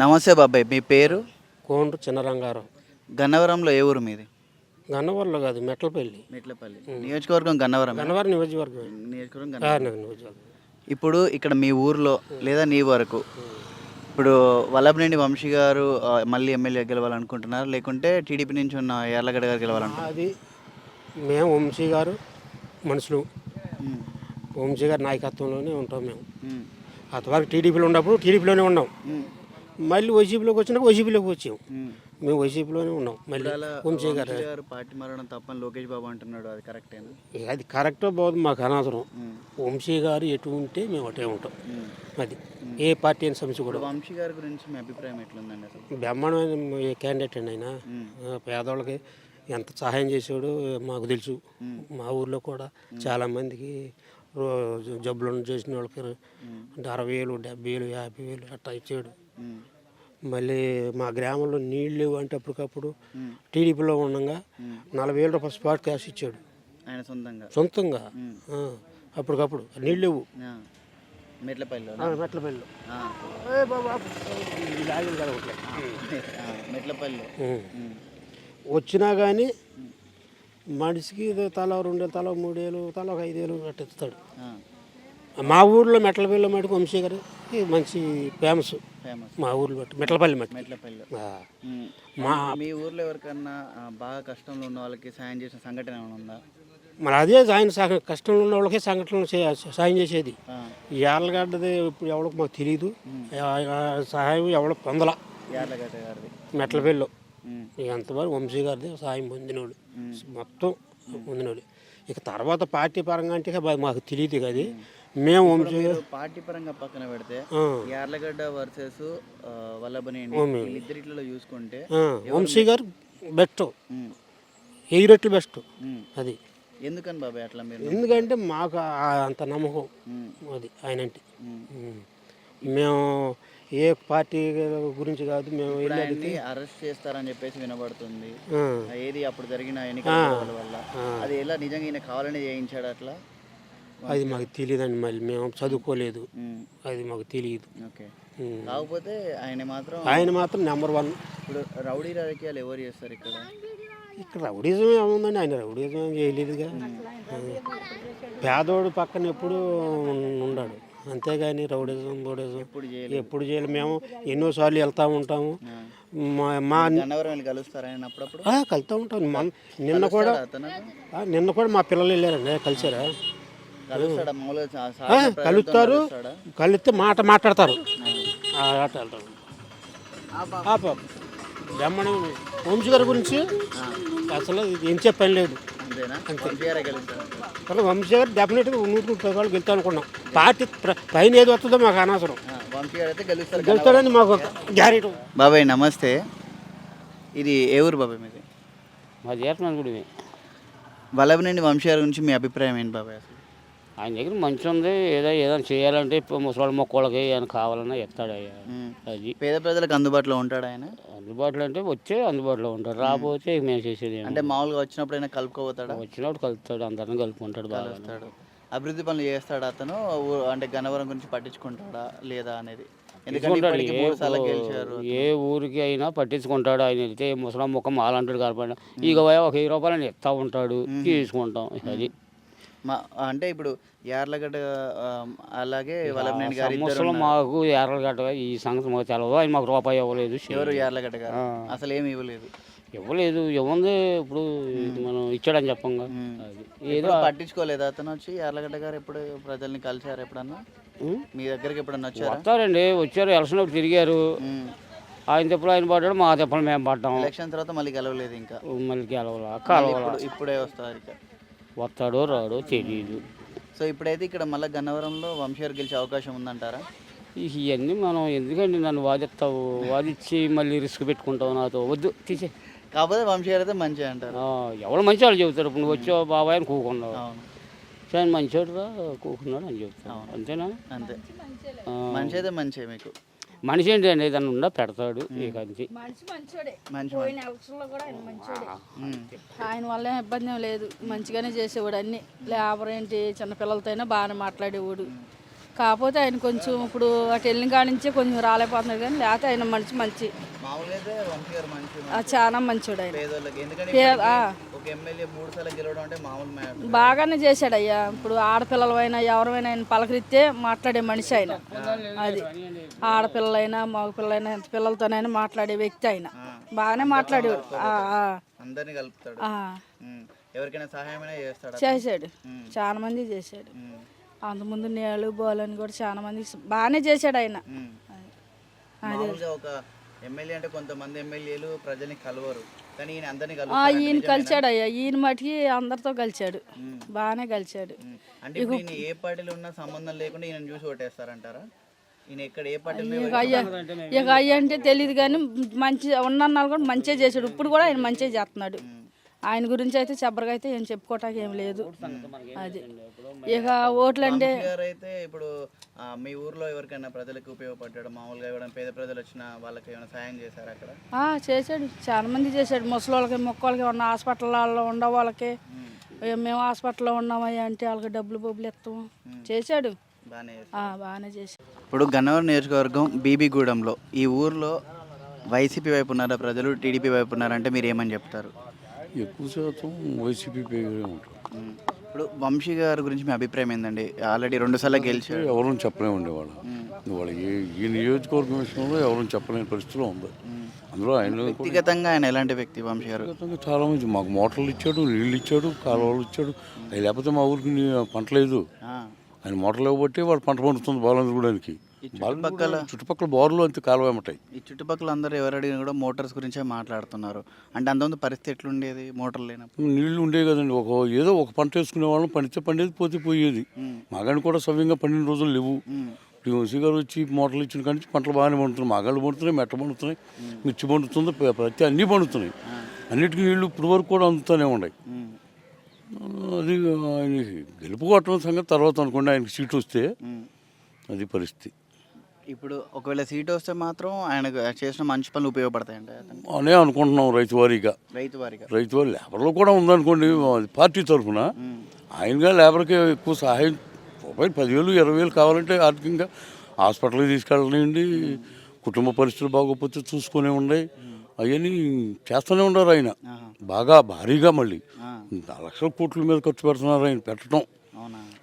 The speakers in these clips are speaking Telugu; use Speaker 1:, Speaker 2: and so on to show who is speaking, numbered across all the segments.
Speaker 1: నమస్తే బాబాయ్ మీ పేరు?
Speaker 2: కోండ్రు చిన్నరంగారావు.
Speaker 1: గన్నవరంలో ఏ ఊరు మీది?
Speaker 2: గన్నవరంలో కాదు మెట్లపల్లి.
Speaker 1: మెట్లపల్లి. నియోజకవర్గం గన్నవరం
Speaker 2: గన్నవరం నియోజకవర్గం
Speaker 1: గన్నవరం.
Speaker 2: నియోజకవర్గం.
Speaker 1: ఇప్పుడు ఇక్కడ మీ ఊర్లో లేదా నీ వరకు ఇప్పుడు వల్లభనేని వంశీ గారు మళ్ళీ ఎమ్మెల్యే గెలవాలనుకుంటున్నారు లేకుంటే టీడీపీ నుంచి ఉన్న యార్లగడ్డ గారు గెలవాలనుకుంటున్నారు
Speaker 2: అది మేము వంశీ గారు మనుషులు. వంశీ గారి నాయకత్వంలోనే ఉంటాం మేము. అంతవరకు టీడీపీలో ఉన్నప్పుడు టీడీపీలోనే ఉన్నాం. మళ్ళీ వైసీపీలోకి వచ్చినాక వైసీపీలోకి వచ్చాం. మేము. వైసీపీలోనే ఉన్నాం. మళ్ళీ వంశీ గారు
Speaker 1: పార్టీ మారడం తప్పని లోకేష్ బాబు అంటున్నాడు అది కరెక్టేనా
Speaker 2: అది కరెక్టో బాగుంది మాకు అనవసరం. వంశీ గారు ఎటు ఉంటే మేము అటే ఉంటాం. అది. ఏ పార్టీ అయిన సమస్య కూడా
Speaker 1: వంశీ గారి గురించి మీ అభిప్రాయం ఎట్లుందండి అసలు?
Speaker 2: బ్రహ్మాండమైన క్యాండిడేట్ అండి ఆయన. పేదవాళ్ళకి ఎంత సహాయం చేసాడో మాకు తెలుసు. మా ఊర్లో కూడా చాలామందికి జబ్బులు చేసిన వాళ్ళకి అంటే అరవై వేలు డెబ్బై వేలు యాభై వేలు అట్టా ఇచ్చాడు. మళ్ళీ మా గ్రామంలో నీళ్ళు లేవు అంటే అప్పటికప్పుడు టీడీపీలో ఉండగా నలభై వేల రూపాయలు స్పాట్ క్యాష్ ఇచ్చాడు.
Speaker 1: ఆయన సొంతంగా?
Speaker 2: సొంతంగా. ఆ, అప్పటికప్పుడు. నీళ్ళు లేవు.
Speaker 1: మెట్లపల్లిలో
Speaker 2: ఆ, మెట్లపల్లిలో.
Speaker 1: ఆ.
Speaker 2: ఏ బాబా, ఇది ఆగింది కదా ఒకటి.
Speaker 1: ఆ, మెట్లపల్లిలో.
Speaker 2: ఉం.
Speaker 1: ఉమ్.
Speaker 2: వచ్చినా కానీ మనిషికి తల రెండేళ్ళు తల మూడేళ్ళు తల ఒక ఐదేళ్ళు అట్లా ఇస్తాడు
Speaker 1: ఆ.
Speaker 2: మా ఊర్లో మెట్లపల్లి మటుకు వంశీ గారు మంచి ఫేమస్.
Speaker 1: ఫేమస్
Speaker 2: మా ఊర్లో మట్టు. మెట్లపల్లి. మట్టి.
Speaker 1: ఉమ్.
Speaker 2: మా
Speaker 1: మీ ఊర్లో ఎవరికన్నా బాగా కష్టంలో ఉన్న వాళ్ళకి సాయం చేసిన సంఘటన ఏమైనా ఉందా?
Speaker 2: మరి అదే సహ కష్టంలో ఉన్న వాళ్ళకే సంఘటనలు సాయం చేసేది. యార్లగడ్డది ఇప్పుడు ఎవరికి మాకు తెలియదు సహాయం ఎవరు పొందల.
Speaker 1: గారిది.
Speaker 2: మెట్లపల్లిలో. ఇక అంతవరకు వంశీ గారిది సాయం పొందినోడు. మొత్తం పొందినోడు. ఇక తర్వాత పార్టీ పరంగా అంటే మాకు తెలియదు కదా మేము
Speaker 1: పార్టీ పరంగా పక్కన పెడితే యార్లగడ్డ వర్సెస్ వల్లభనేని వీళ్ళిద్దరిట్లో చూసుకుంటే
Speaker 2: వంశీ గారు బెస్ట్. ఎయ్యి రెట్లు బెస్ట్. అది.
Speaker 1: ఎందుకని బాబాయ్ అట్లా మీరు
Speaker 2: ఎందుకంటే మాకు అంత నమ్మకం. అది ఆయన అంటే. మేము ఏ పార్టీ గురించి కాదు మేము
Speaker 1: అరెస్ట్ చేస్తారని చెప్పేసి వినబడుతుంది. ఏది అప్పుడు జరిగిన ఎన్నికల వల్ల. అది ఎలా నిజంగా ఈయన కావాలని చేయించాడు అట్లా?
Speaker 2: అది మాకు తెలియదండి మళ్ళీ. మేము చదువుకోలేదు. అది మాకు తెలియదు.
Speaker 1: కాకపోతే ఆయన మాత్రం
Speaker 2: ఆయన మాత్రం నెంబర్ వన్.
Speaker 1: ఇప్పుడు రౌడీ రాజకీయాలు ఎవరు చేస్తారు ఇక్కడ?
Speaker 2: ఇక్కడ రౌడీజం ఏముందండి? ఆయన రౌడీజం ఏం చేయలేదుగా. పేదోడు పక్కన ఎప్పుడు ఉన్నాడు అంతేగాని రౌడీజం
Speaker 1: చేయలేదు.
Speaker 2: ఎప్పుడు చేయాలి మేము ఎన్నోసార్లు వెళ్తూ ఉంటాము. మా కలుస్తూ ఉంటాం మన నిన్న కూడా నిన్న కూడా మా పిల్లలు వెళ్ళారండి. కలిసారా? కలుస్తారు? కలిస్తే మాట మాట్లాడతారు. బ్రహ్మణం వంశీ గారి గురించి అసలు ఏం చెప్పని లేదు. కానీ వంశీ గారు డెఫినెట్గా నూటికి ముప్పై వాళ్ళు గెలుతా అనుకున్నాం. పార్టీ ప్ర- పైన ఏది వస్తుందో మాకు అనవసరం. గెలుస్తాడని మాకు గ్యారెంటీ
Speaker 1: బాబాయ్ నమస్తే. ఇది ఏ ఊరు బాబాయ్ మీది?
Speaker 3: మా చేస్తున్నాను కూడా
Speaker 1: వల్లభనేని వంశీ గారి గురించి మీ అభిప్రాయం ఏంటి బాబాయ్ అసలు?
Speaker 3: ఆయన దగ్గర మంచి ఉంది. ఏదో ఏదైనా చేయాలంటే ఇప్పుడు ముసలి మొక్కలకి ఏమైనా కావాలన్నా ఎత్తాడు అయ్యా. అది.
Speaker 1: పేద ప్రజలకు అందుబాటులో ఉంటాడు ఆయన?
Speaker 3: అందుబాటులో అంటే వచ్చే అందుబాటులో ఉంటాడు. ఇక మేము చేసేది
Speaker 1: అంటే మామూలుగా వచ్చినప్పుడు అయినా కలుపుకోపోతాడా
Speaker 3: వచ్చినప్పుడు కలుపుతాడు. అందరిని కలుపుకుంటాడు బాగా
Speaker 1: అభివృద్ధి పనులు చేస్తాడు అతను? అంటే గన్నవరం గురించి పట్టించుకుంటాడా లేదా అనేది?
Speaker 3: ఏ ఊరికి అయినా పట్టించుకుంటాడు ఆయన. వెళ్తే ముసలం ముఖం మాలంటాడు కాబట్టి ఇక ఒక వెయ్యి రూపాయలు ఇస్తా ఉంటాడు. తీసుకుంటాం. అది.
Speaker 1: మా అంటే ఇప్పుడు యార్లగడ్డ అలాగే వల్లభనేని గారు ఇద్దరు
Speaker 3: మాకు ఎర్రలు గట్ట ఈ సంగతి మాకు తెలవదు. ఆయన మాకు రూపాయి ఇవ్వలేదు
Speaker 1: ఎవరు యార్లగడ్డ గారు? అసలు ఏమి ఇవ్వలేదు?
Speaker 3: ఇవ్వలేదు. ఇవ్వంది ఇప్పుడు ఇది మనం ఇచ్చాడని చెప్పంగా. అది ఏదో
Speaker 1: ఎప్పుడు పట్టించుకోలేదు అతను వచ్చి యార్లగడ్డ గారు ఎప్పుడు ప్రజల్ని కలిసారు ఎప్పుడన్నా?
Speaker 3: ఉం?
Speaker 1: మీ దగ్గరికి ఎప్పుడన్నా వచ్చారా?
Speaker 3: వస్తారండి. వచ్చారు. ఎలసినప్పుడు తిరిగారు. ఆయన తెప్పలు ఆయన పడ్డాడు మా తెప్పలు మేము పడ్డాం.
Speaker 1: ఎలక్షన్ తర్వాత మళ్ళీ గెలవలేదు ఇంకా?
Speaker 3: మళ్ళీ గెలవలా? కలవలా
Speaker 1: ఇప్పుడు ఇప్పుడే వస్తారు ఇక
Speaker 3: వస్తాడో రాడో తెలియదు
Speaker 1: సో ఇప్పుడైతే ఇక్కడ మళ్ళీ గన్నవరంలో వంశీగారు గెలిచే అవకాశం ఉందంటారా?
Speaker 3: ఇవన్నీ మనం ఎందుకండి నన్ను వాదిస్తావు? వాదిచ్చి మళ్ళీ రిస్క్ పెట్టుకుంటావు నాతో? వద్దు తీసే.
Speaker 1: కాకపోతే వంశీగారు అయితే మంచిగా అంటారు.
Speaker 3: ఎవరు మంచి వాళ్ళు చెబుతారు ఇప్పుడు నువ్వు వచ్చావు బాబాయ్ అని కూకున్నావు. కానీ మంచోడు రా కూకున్నాడు అని చెబుతాను అంతేనా?
Speaker 1: అంతే. మంచి అయితే మంచి మీకు.
Speaker 3: మనిషి ఏంటి అండి ఏదన్నా ఉండా పెడతాడు ఇక అంతే
Speaker 4: మనిషి మంచోడే.
Speaker 1: మంచి
Speaker 4: పోయిన అవసరంలో కూడా ఆయన మంచోడే.
Speaker 1: ఉమ్.
Speaker 4: ఆయన వల్ల ఏం ఇబ్బంది ఏం లేదు. మంచిగానే చేసేవాడు అన్ని. లేబర్ ఏంటి చిన్నపిల్లలతో అయినా బాగానే మాట్లాడేవాడు. కాకపోతే ఆయన కొంచెం ఇప్పుడు అటు వెళ్ళిన కాడి నుంచే కొంచెం రాలేకపోతున్నాడు కానీ లేకపోతే ఆయన మంచి మంచి. చాలా మంచోడు ఆయన.
Speaker 1: ఒక ఎమ్మెల్యే మూడు సార్లు గెలవడం అంటే మామూలు మ్యాటర్
Speaker 4: బాగానే చేశాడు అయ్యా. ఇప్పుడు ఆడపిల్లలైనా ఎవరైనా ఆయన పలకరిస్తే మాట్లాడే మనిషి ఆయన. అది. ఆడపిల్లలైనా మగపిల్లలైనా ఎంత పిల్లలతోనైనా మాట్లాడే వ్యక్తి ఆయన. బాగానే మాట్లాడేవాడు.
Speaker 1: అందరినీ కలుపుతాడు. ఎవరికైనా సహాయమైనా చేస్తాడు?
Speaker 4: చేశాడు. చాలా మంది చేశాడు. అంతకుముందు నేళ్ళు బోలని కూడా చాలా మంది బాగానే చేశాడు ఆయన.
Speaker 1: మామూలుగా ఒక ఎమ్మెల్యే అంటే కొంతమంది ఎమ్మెల్యేలు ప్రజల్ని కలవరు. కానీ ఈయన అందరినీ
Speaker 4: ఆ,
Speaker 1: కలుపుతాడు
Speaker 4: ఈయన కలిశాడు అయ్యా. ఈయన మటుకి అందరితో కలిశాడు బాగానే కలిశాడు
Speaker 1: అంటే ఇప్పుడు ఈయన ఏ పార్టీలో ఉన్నా సంబంధం లేకుండా ఈయన చూసి ఓటేస్తారంటారా?
Speaker 4: ఇక అయ్యా. అంటే తెలియదు కానీ మంచి ఉన్నన్నాళ్ళు కూడా మంచిగా చేశాడు. ఇప్పుడు కూడా ఆయన మంచిగా చేస్తున్నాడు. ఆయన గురించి అయితే చెప్పరుగా అయితే ఏం చెప్పుకోవటానికి ఏం లేదు. అది. ఇక ఓట్లు అంటే
Speaker 1: అయితే ఇప్పుడు మీ ఊర్లో ఎవరికైనా ప్రజలకు ఉపయోగపడ్డాడు? మామూలుగా ఎవరైనా పేద ప్రజలు వచ్చినా వాళ్ళకి ఏమైనా సాయం చేశారు అక్కడ?
Speaker 4: చేశాడు. చాలా మంది చేశాడు. ముసలి వాళ్ళకి మొక్కలకి ఉన్న హాస్పిటల్లో ఉండే వాళ్ళకి. మేము. హాస్పిటల్లో ఉన్నామయ్యా అంటే వాళ్ళకి డబ్బులు బొబ్బులు ఇస్తాము చేశాడు.
Speaker 1: బాగానే
Speaker 4: చేశాడు.
Speaker 1: ఇప్పుడు గన్నవరం నియోజకవర్గం బీబీగూడెంలో ఈ ఊర్లో వైసీపీ వైపు ఉన్నారా ప్రజలు టీడీపీ వైపు ఉన్నారంటే మీరు ఏమని చెప్తారు?
Speaker 5: ఎక్కువ శాతం వైసీపీ పేరే
Speaker 1: ఉమ్. ఇప్పుడు వంశీ గారి గురించి మీ అభిప్రాయం ఏందండి? ఆల్రెడీ రెండు సార్లు గెలిచాడు.
Speaker 5: ఎవరూ చెప్పలేమండి వాళ్ళు. వాళ్ళ ఏ ఈ నియోజకవర్గం విషయంలో ఎవరూ చెప్పలేని పరిస్థితిలో ఉంది. అందులో ఆయన
Speaker 1: వ్యక్తిగతంగా ఆయన ఎలాంటి వ్యక్తి వంశీ గారు?
Speaker 5: చాలా మంది మాకు మోటార్లు ఇచ్చాడు నీళ్ళు ఇచ్చాడు కాలువలు ఇచ్చాడు. లేకపోతే మా ఊరికి పంట లేదు. ఆయన మోటార్లు ఇవ్వబట్టి వాడు పంట పండుతుంది బాలందరూడానికి
Speaker 1: చుట్టుపక్కల
Speaker 5: చుట్టుపక్కల బోర్లు అంతే కాలువ ఏమంటాయి
Speaker 1: ఈ చుట్టుపక్కల అందరూ ఎవరు అడిగినా కూడా మోటార్స్ గురించే మాట్లాడుతున్నారు. అంటే అంతకుముందు పరిస్థితి ఎట్లుండేది మోటార్ లేనప్పుడు?
Speaker 5: నీళ్ళు ఉండేవి కదండి. ఒక ఏదో ఒక పంట వేసుకునే వాళ్ళం పండితే పండేది పోతే పోయేది. మాగాని కూడా సవ్యంగా పండిన రోజులు లేవు. ఇప్పుడు వంశీ గారు వచ్చి మోటార్లు ఇచ్చిన కానీ పంటలు బాగానే పండుతున్నాయి. మాగాళ్ళు పండుతున్నాయి మెట్ట పండుతున్నాయి మిర్చి పండుతుంది ప్రతి అన్నీ పండుతున్నాయి. అన్నిటికీ నీళ్ళు ఇప్పుడు వరకు కూడా అందుతూనే ఉన్నాయి. అది ఆయనకి గెలుపుకోవటం సంగతి తర్వాత అనుకోండి. ఆయనకి సీట్ వస్తే. అది పరిస్థితి.
Speaker 1: ఇప్పుడు ఒకవేళ సీట్ వస్తే మాత్రం ఆయనకు చేసిన మంచి పనులు ఉపయోగపడతాయండి
Speaker 5: అనే అనుకుంటున్నాం రైతు వారీగా
Speaker 1: రైతు వారిగా
Speaker 5: రైతు వారి లేబర్లో కూడా ఉందనుకోండి పార్టీ తరఫున. ఆయనగా లేబర్కి ఎక్కువ సహాయం రూపాయలు పదివేలు ఇరవై వేలు కావాలంటే ఆర్థికంగా హాస్పిటల్కి తీసుకెళ్ళనివ్వండి కుటుంబ పరిస్థితులు బాగోకపోతే చూసుకునే ఉన్నాయి అవన్నీ చేస్తూనే ఉన్నారు ఆయన. బాగా భారీగా మళ్ళీ. లక్షల కోట్ల మీద ఖర్చు పెడుతున్నారు ఆయన. పెట్టడం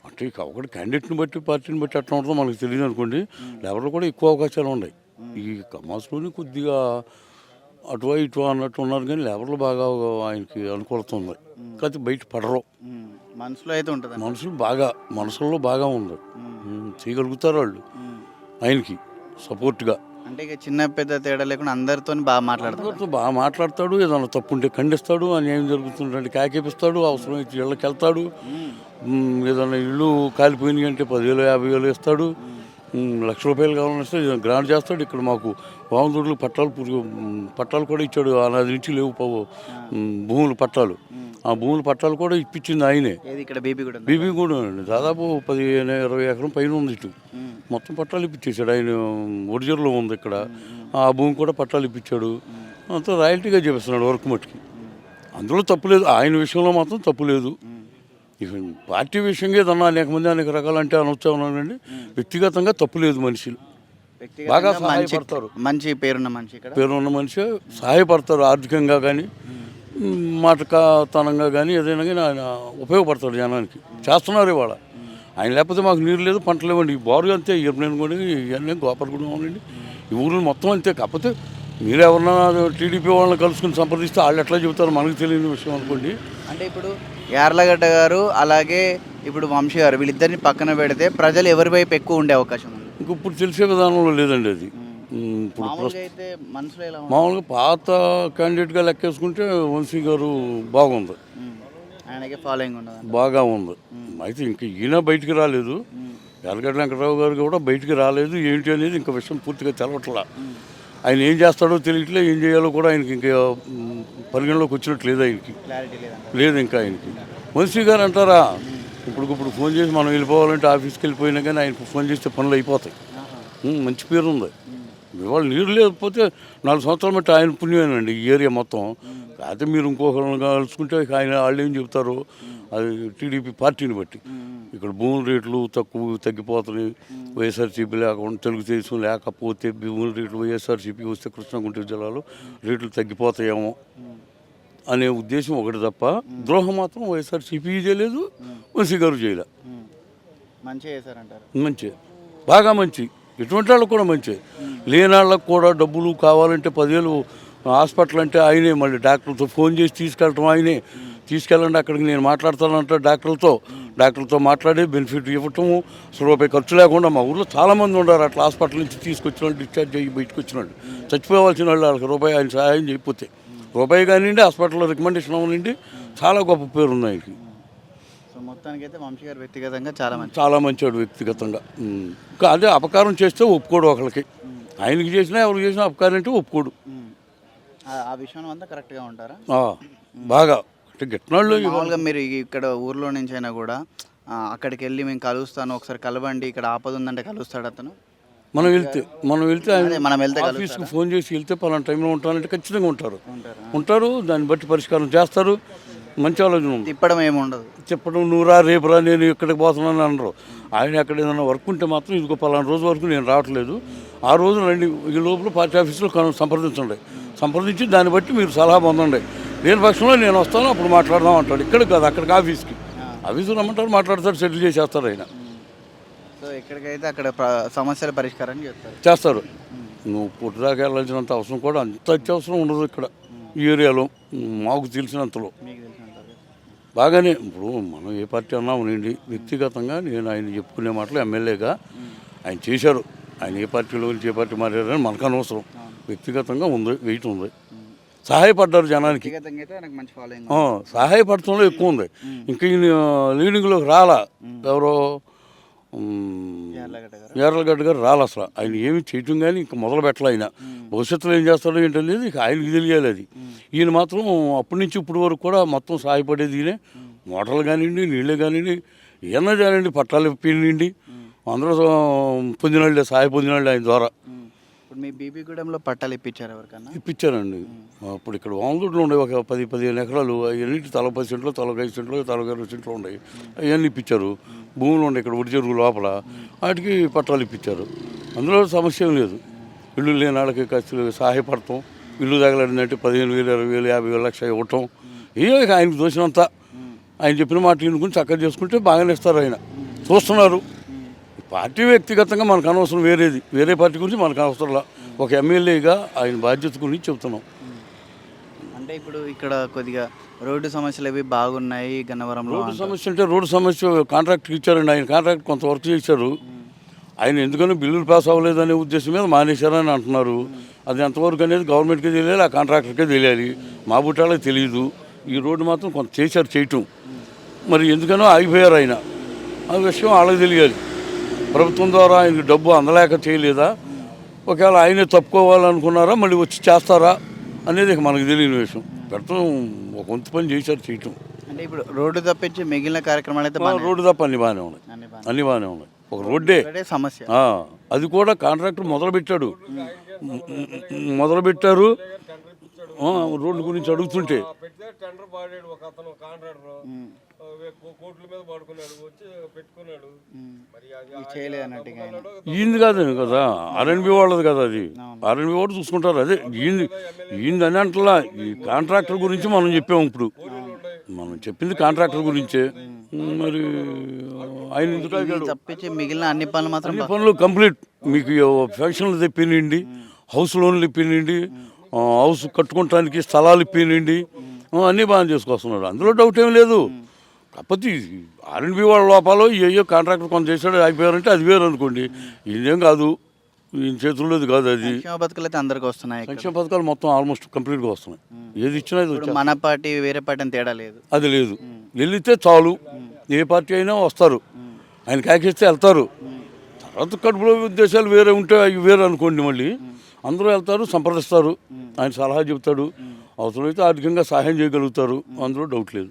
Speaker 5: అంటే ఇక ఒకటి క్యాండిడేట్ని బట్టి పార్టీని బట్టి ఎట్లా ఉంటుందో మనకు తెలియదు అనుకోండి. లేబర్లో కూడా ఎక్కువ అవకాశాలు ఉన్నాయి. ఈ కమాస్లోని కొద్దిగా అటువా ఇటువా అన్నట్టు ఉన్నారు కానీ లేబర్లు బాగా ఆయనకి అనుకూలత ఉంది. కాకపోతే బయట పడరు.
Speaker 1: మనసులో అయితే ఉంటుంది
Speaker 5: మనుషులు బాగా మనసుల్లో బాగా ఉంది. చేయగలుగుతారు వాళ్ళు. ఆయనకి సపోర్ట్గా
Speaker 1: అంటే ఇక చిన్న పెద్ద తేడా లేకుండా అందరితో బాగా మాట్లాడతారు.
Speaker 5: అందరితో బాగా మాట్లాడతాడు ఏదైనా తప్పు ఉంటే ఖండిస్తాడు అన్యాయం జరుగుతుందంటే కాకేపిస్తాడు అవసరం అయితే ఇళ్ళకి వెళ్తాడు ఏదైనా ఇల్లు కాలిపోయినాయి అంటే పదివేలు యాభై వేలు ఇస్తాడు లక్ష రూపాయలు కావాలని ఇస్తే గ్రాంట్ చేస్తాడు. ఇక్కడ మాకు వామదూరులు పట్టాలు పట్టాలు కూడా ఇచ్చాడు. అనాది నుంచి లేవు పావు భూములు పట్టాలు. ఆ భూముల పట్టాలు కూడా ఇప్పించింది ఆయనే.
Speaker 1: ఇక్కడ కూడా.
Speaker 5: బీబీ కూడా అండి దాదాపు పదిహేను ఇరవై ఎకరం పైన ఉంది ఇటు. మొత్తం పట్టాలు ఇప్పించేశాడు. ఆయన ఒరిజినల్లో ఉంది ఇక్కడ. ఆ భూమి కూడా పట్టాలు ఇప్పించాడు. అంతా రాయల్టీగా చేపిస్తున్నాడు వర్క్ మట్టుకి. అందులో తప్పులేదు ఆయన విషయంలో మాత్రం తప్పులేదు ఇక పార్టీ విషయంగా ఏదన్నా అనేక మంది అనేక రకాలు అంటే అనొచ్చా ఉన్నానండి వ్యక్తిగతంగా తప్పులేదు మనుషులు. బాగా సహాయపడతారు.
Speaker 1: మంచి పేరున్న మనిషి ఇక్కడ?
Speaker 5: పేరున్న మనిషి సహాయపడతారు ఆర్థికంగా కానీ మాటకాతనంగా కానీ ఏదైనా కానీ ఆయన ఉపయోగపడతాడు జనానికి. చేస్తున్నారు ఇవాళ. ఆయన లేకపోతే మాకు నీరు లేదు పంట లేవండి. ఈ బారు అంతే ఇరవై కూడా ఇవన్నీ గోపరగూడెం అవునండి ఈ ఊర్లో మొత్తం అంతే. కాకపోతే మీరు ఎవరన్నా టీడీపీ వాళ్ళని కలుసుకుని సంప్రదిస్తే వాళ్ళు ఎట్లా చెబుతారో మనకు తెలియని విషయం అనుకోండి.
Speaker 1: అంటే ఇప్పుడు యార్లగడ్డ గారు అలాగే ఇప్పుడు వంశీ గారు వీళ్ళిద్దరిని పక్కన పెడితే ప్రజలు ఎవరి వైపు ఎక్కువ ఉండే అవకాశం ఉంది?
Speaker 5: ఇంక ఇప్పుడు తెలిసే విధానంలో లేదండి అది. ఇప్పుడు
Speaker 1: మామూలుగా అయితే మనసులో ఎలా ఉంది?
Speaker 5: మామూలుగా పాత క్యాండిడేట్గా లెక్కేసుకుంటే వంశీ గారు బాగుంది.
Speaker 1: ఉమ్. ఆయనకే ఫాలోయింగ్ ఉండదు
Speaker 5: బాగా ఉంది. అయితే ఇంక ఈయన బయటికి రాలేదు. ఎలగడ్డ వెంకటరావు గారు కూడా బయటికి రాలేదు. ఏంటి అనేది ఇంకా విషయం పూర్తిగా తెలవట్లా. ఆయన ఏం చేస్తాడో తెలియట్లే ఏం చేయాలో కూడా ఆయనకి ఇంకా పరిగణలోకి వచ్చినట్టు లేదు ఆయనకి లేదు ఇంకా ఆయనకి. వంశీ గారు అంటారా ఇప్పుడు ఇప్పుడు ఫోన్ చేసి మనం వెళ్ళిపోవాలంటే ఆఫీస్కి వెళ్ళిపోయినా కానీ ఆయనకు ఫోన్ చేస్తే పనులు అయిపోతాయి. మంచి పేరు ఉంది ఇవాళ నీరు లేకపోతే నాలుగు సంవత్సరాల మట్టి ఆయన పుణ్యమేనండి ఈ ఏరియా మొత్తం. అయితే మీరు ఇంకొకరిని కలుసుకుంటే ఆయన వాళ్ళు ఏం చెప్తారు? అది టీడీపీ పార్టీని బట్టి. ఇక్కడ భూముల రేట్లు తక్కువ తగ్గిపోతున్నాయి. వైఎస్ఆర్సీపీ లేకుండా తెలుగుదేశం లేకపోతే భూముల రేట్లు వైఎస్ఆర్సీపీ వస్తే కృష్ణా గుంటూరు జిల్లాలో రేట్లు తగ్గిపోతాయేమో అనే ఉద్దేశం ఒకటి తప్ప ద్రోహం మాత్రం వైఎస్ఆర్సీపీ చేయలేదు వంశీ గారు చేయలే. మంచి బాగా మంచి. ఎటువంటి వాళ్ళకు కూడా మంచి. లేని వాళ్ళకు కూడా డబ్బులు కావాలంటే పదివేలు హాస్పిటల్ అంటే ఆయనే మళ్ళీ డాక్టర్తో ఫోన్ చేసి తీసుకెళ్ళటం ఆయనే. తీసుకెళ్ళండి అక్కడికి నేను మాట్లాడతానంటే డాక్టర్లతో. డాక్టర్లతో మాట్లాడి బెనిఫిట్ ఇవ్వటము రూపాయి ఖర్చు లేకుండా మా ఊర్లో చాలామంది ఉన్నారు అట్లా హాస్పిటల్ నుంచి తీసుకొచ్చిన డిశ్చార్జ్ అయ్యి బయటకు వచ్చిన వాళ్ళు. చచ్చిపోవాల్సిన వాళ్ళు వాళ్ళకి రూపాయి ఆయన సహాయం చేయకపోతే. రూపాయి కానివ్వండి హాస్పిటల్లో రికమెండేషన్ అవ్వనండి చాలా గొప్ప పేరు ఉంది ఆయనకి.
Speaker 1: సో మొత్తానికి అయితే వంశీ గారు వ్యక్తిగతంగా చాలా మంచి
Speaker 5: చాలా మంచివాడు వ్యక్తిగతంగా. ఇంకా అదే అపకారం చేస్తే ఒప్పుకోడు ఒకరికి ఆయనకి చేసినా ఎవరికి చేసినా అపకారం అంటే ఒప్పుకోడు.
Speaker 1: ఆ- విషయం అంతా కరెక్ట్గా ఉంటారా?
Speaker 5: బాగా. అంటే
Speaker 1: మామూలుగా మీరు ఇక్కడ ఊర్లో నుంచి అయినా కూడా ఆ, అక్కడికి వెళ్ళి మేము కలుస్తాను ఒకసారి కలవండి ఇక్కడ ఆపద ఉందంటే కలుస్తాడు అతను?
Speaker 5: మనం వెళ్తే మనం వెళ్తే ఆయన
Speaker 1: మనం వెళ్తే
Speaker 5: ఆఫీస్కి ఫోన్ చేసి వెళ్తే పలానా టైంలో ఉంటానంటే ఖచ్చితంగా ఉంటారు.
Speaker 1: ఉంటారు?
Speaker 5: ఉంటారు దాన్ని బట్టి పరిష్కారం చేస్తారు. మంచి ఆలోచన ఉంది.
Speaker 1: తిప్పడం ఏమి ఉండదు.
Speaker 5: చెప్పడం నువ్వురా రేపురా నేను ఇక్కడికి పోతున్నాను అనరు. ఆయన ఎక్కడ ఏదైనా వర్క్ ఉంటే మాత్రం ఇదిగో పలానా రోజు వరకు నేను రావట్లేదు. ఆ రోజు రండి ఈ లోపల పార్టీ ఆఫీసులో కను- సంప్రదించండి. సంప్రదించి దాన్ని బట్టి మీరు సలహా పొందండి. లేని పక్షంలో నేను వస్తాను అప్పుడు మాట్లాడదాం అంటాడు. ఇక్కడికి కాదు అక్కడికి ఆఫీస్కి. ఆఫీసు రమ్మంటారు మాట్లాడతారు సెటిల్ చేసేస్తారు ఆయన.
Speaker 1: సో ఎక్కడికైతే అక్కడ సమస్యల పరిష్కారం చేస్తారు.
Speaker 5: చేస్తారు నువ్వు పుట్టుదాకా వెళ్ళాల్సినంత అవసరం కూడా అంత అత్యవసరం ఉండదు ఇక్కడ. ఈ ఏరియాలో మాకు తెలిసినంతలో. బాగానే ఇప్పుడు మనం ఏ పార్టీ అన్నా ఉండండి. వ్యక్తిగతంగా నేను ఆయన చెప్పుకునే మాటలు ఎమ్మెల్యేగా ఆయన చేశారు. ఆయన ఏ పార్టీలో ఏ పార్టీ మారారని మనకు అనవసరం. వ్యక్తిగతంగా ఉంది వెయిట్ ఉంది. సహాయపడ్డారు జనానికి. సహాయపడటంలో ఎక్కువ ఉంది. ఇంకా ఈయన లీడింగ్లోకి రాలా. ఎవరో ఎర్రగడ్డ గారు. రాలి అసలు. ఆయన ఏమి చేయటం కానీ ఇంకా మొదలు పెట్టలే ఆయన. భవిష్యత్తులో ఏం చేస్తాడో ఏంటనేది ఇక ఆయనకి తెలియాలి అది. ఈయన మాత్రం అప్పటి నుంచి ఇప్పటి వరకు కూడా మొత్తం సహాయపడేది ఈయనే. మోటార్లు కానివ్వండి నీళ్ళే కానివ్వండి ఏమన్నా కానివ్వండి పట్టాలు ఇప్పిండి అందరూ పొందినాళ్ళే సహాయ పొందినాళ్ళే ఆయన ద్వారా.
Speaker 1: ఇప్పుడు మీ బీబీగూడెంలో పట్టాలు ఇప్పించారు ఎవరికన్నా?
Speaker 5: ఇప్పించారండి. అప్పుడు ఇక్కడ వామదుడ్లు ఉండే ఒక పది పదిహేను ఎకరాలు అవన్నీ తల పది సెంట్లు తలక ఐదు సెంట్లు తలక ఇరవై సెంట్లు ఉన్నాయి అవన్నీ ఇప్పించారు. భూములు ఉన్నాయి ఇక్కడ ఉడి చెరువు లోపల వాటికి పట్టాలు ఇప్పించారు. అందులో సమస్య ఏం లేదు. ఇల్లు లేని వాళ్ళకి ఖర్చు సహాయపడటం ఇల్లు తగలడిందంటే పదిహేను వేలు ఇరవై వేలు యాభై వేలు లక్ష ఇవ్వటం. ఏ ఆయనకు దోచినంత ఆయన చెప్పిన మాట గురించి చక్కగా చేసుకుంటే బాగానే ఇస్తారు ఆయన. చూస్తున్నారు. పార్టీ వ్యక్తిగతంగా మనకు అనవసరం వేరేది. వేరే పార్టీ గురించి మనకు అవసరంలా ఒక ఎమ్మెల్యేగా ఆయన బాధ్యత గురించి చెప్తున్నాం.
Speaker 1: అంటే ఇప్పుడు ఇక్కడ కొద్దిగా రోడ్డు సమస్యలు అవి బాగున్నాయి గన్నవరంలో
Speaker 5: రోడ్డు. సమస్య అంటే రోడ్డు సమస్య కాంట్రాక్ట్ ఇచ్చారండి. ఆయన కాంట్రాక్ట్ కొంత వర్క్ చేశారు. ఆయన ఎందుకని బిల్లులు పాస్ అవ్వలేదు అనే ఉద్దేశం మీద మానేశారని అంటున్నారు. అది ఎంతవరకు అనేది గవర్నమెంట్కే తెలియాలి ఆ కాంట్రాక్టర్కే తెలియాలి. మా బుట్టాలకు తెలియదు. ఈ రోడ్డు మాత్రం కొంత చేశారు చేయటం. మరి ఎందుకనో ఆగిపోయారు ఆయన. ఆ విషయం వాళ్ళకి తెలియాలి. ప్రభుత్వం ద్వారా ఆయనకి డబ్బు అందలేక చేయలేదా? ఒకవేళ ఆయనే తప్పుకోవాలనుకున్నారా? మళ్ళీ వచ్చి చేస్తారా? అనేది మనకు తెలియని విషయం. పెడతాం ఒక వంతు పని చేశారు చేయటం.
Speaker 1: అంటే ఇప్పుడు రోడ్డు తప్పించి మిగిలిన కార్యక్రమాలు అయితే
Speaker 5: రోడ్డు తప్ప అన్ని బాగానే ఉన్నాయి.
Speaker 1: అన్ని బాగానే.
Speaker 5: ఉన్నాయి. ఒక రోడ్డే.
Speaker 1: సమస్య.
Speaker 5: ఆ, అది కూడా కాంట్రాక్టర్ మొదలు పెట్టాడు మొదలు పెట్టారు ఆ, రోడ్ల గురించి అడుగుతుంటే
Speaker 6: కోట్ల మీద వచ్చి పెట్టుకున్నాడు. మరి
Speaker 5: కాదు కదా. ఆర్ఎన్బి వాళ్ళది కదా అది. ఆర్ఎన్బి వాళ్ళు చూసుకుంటారు. అదే ఈయన ఈయనది అని అంటలా ఈ కాంట్రాక్టర్ గురించి మనం చెప్పాము ఇప్పుడు. మనం చెప్పింది కాంట్రాక్టర్ గురించే. మరి ఆయన ఎందుకు?
Speaker 1: తప్పించి మిగిలిన అన్ని పనులు మాత్రం
Speaker 5: అన్ని పనులు కంప్లీట్. మీకు పెన్షన్లు తెప్పినండి హౌస్ లోన్లు ఇప్పినండి హౌస్ కట్టుకోవటానికి స్థలాలు ఇప్పినండి అన్నీ బాగా చేసుకొస్తున్నాడు. అందులో డౌట్ ఏం లేదు. కాకపోతే ఆర్ఎన్బి వాళ్ళ లోపాలు ఏయో కాంట్రాక్టర్ కొంత చేశాడు అయిపోయారంటే అది వేరు అనుకోండి. ఇదేం కాదు. ఈయన చేతుల్లోది కాదు అది.
Speaker 1: సంక్షేమ పథకాలు అయితే అందరికి వస్తున్నాయి.
Speaker 5: సంక్షేమ పథకాలు మొత్తం ఆల్మోస్ట్ కంప్లీట్గా వస్తున్నాయి. ఏది ఇచ్చినా ఇది
Speaker 1: ఇప్పుడు
Speaker 5: వచ్చా
Speaker 1: మన పార్టీ వేరే పార్టీ అని తేడా లేదు.
Speaker 5: అది లేదు. వెళితే చాలు. ఏ పార్టీ అయినా వస్తారు. ఆయన కాకిస్తే వెళ్తారు. తర్వాత కడుపులో ఉద్దేశాలు వేరే ఉంటే అవి వేరే అనుకోండి మళ్ళీ. అందరూ వెళ్తారు సంప్రదిస్తారు. ఆయన సలహా చెబుతాడు. అవసరమైతే ఆర్థికంగా సహాయం చేయగలుగుతారు. అందులో డౌట్ లేదు.